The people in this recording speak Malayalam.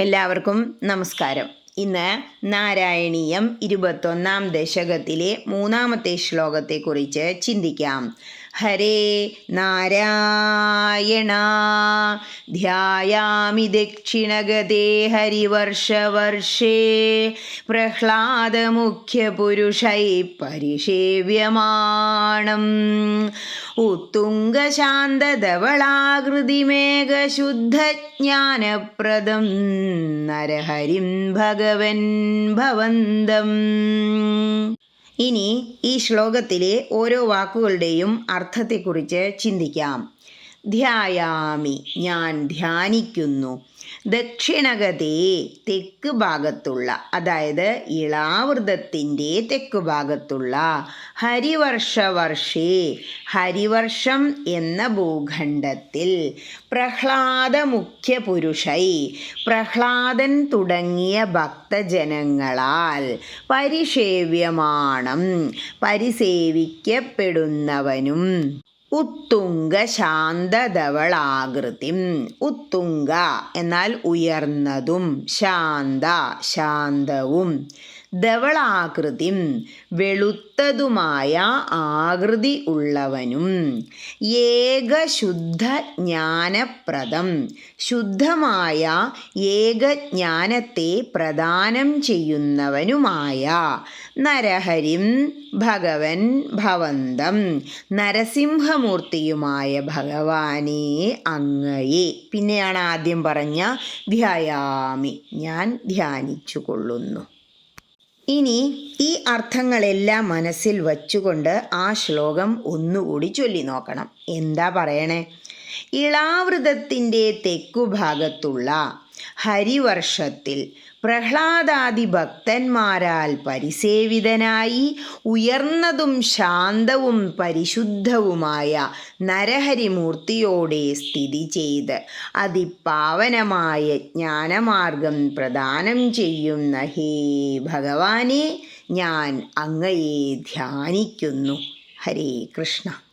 എല്ലാവർക്കും നമസ്കാരം. ഇന്ന് നാരായണീയം ഇരുപത്തൊന്നാം ദശകത്തിലെ മൂന്നാമത്തെ ശ്ലോകത്തെക്കുറിച്ച് ചിന്തിക്കാം. ഹരേ നാരായണ. ധ്യായാമി ദക്ഷിണഗതേ ഹരിവർഷവർഷേ. പ്രഹ്ലാദമുഖ്യപുരുഷൈ പരിഷേവ്യമാണം ഉത്തുംഗശാന്തധവളാകൃതിമേഘശുദ്ധജ്ഞാനപ്രദം നരഹരിം ഭഗവൻ ഭവന്തം. ഇനി ഈ ശ്ലോകത്തിലെ ഓരോ വാക്കുകളുടെയും അർത്ഥത്തെക്കുറിച്ച് ചിന്തിക്കാം. ധ്യായാമി ഞാൻ ധ്യാനിക്കുന്നു. ദക്ഷിണഗതേ തെക്ക് ഭാഗത്തുള്ള അതായത് ഇളാവൃതത്തിന്റെ തെക്ക് ഭാഗത്തുള്ള ഹരിവർഷവർഷേ ഹരിവർഷം എന്ന ഭൂഖണ്ഡത്തിൽ പ്രഹ്ലാദ മുഖ്യ പുരുഷൈ പ്രഹ്ലാദൻ തുടങ്ങിയ ഭക്തജനങ്ങളാൽ പരിഷേവ്യമാണം പരിസേവിക്കപ്പെടുന്നവനും. ഉത്തുംഗ ശാന്തധവളാകൃതിം. ഉത്തുംഗ എന്നാൽ ഉയർന്നതും ശാന്ത ശാന്തവും. ധവളാകൃതിം വെളുത്തതുമായ ആകൃതി ഉള്ളവനും ഏകശുദ്ധ ജ്ഞാനപ്രദം ശുദ്ധമായ ഏകജ്ഞാനത്തെ പ്രദാനം ചെയ്യുന്നവനുമായ നരഹരിം ഭഗവൻ ഭവന്തം. നരസിംഹമൂർത്തിയുമായ ഭഗവാനെ അങ്ങയെ. പിന്നെയാണ് ആദ്യം പറഞ്ഞ ധ്യായാമി. ഞാൻ ധ്യാനിച്ചു കൊള്ളുന്നു ഇനി ഈ അർത്ഥങ്ങളെല്ലാം മനസ്സിൽ വച്ചുകൊണ്ട് ആ ശ്ലോകം ഒന്നുകൂടി ചൊല്ലി നോക്കണം. എന്താ പറയണേ? ഇളാവൃതത്തിന്റെ തെക്കുഭാഗത്തുള്ള ഹരിവർഷത്തിൽ പ്രഹ്ലാദാദി ഭക്തന്മാരാൽ പരിസേവിതനായി ഉയർന്നതും ശാന്തവും പരിശുദ്ധവുമായ നരഹരിമൂർത്തിയോടെ സ്ഥിതി ചെയ്ത് അതിപാവനമായ ജ്ഞാനമാർഗം പ്രദാനം ചെയ്യുന്ന ഹേ ഭഗവാനെ ഞാൻ അങ്ങയെ ധ്യാനിക്കുന്നു. ഹരേ കൃഷ്ണ.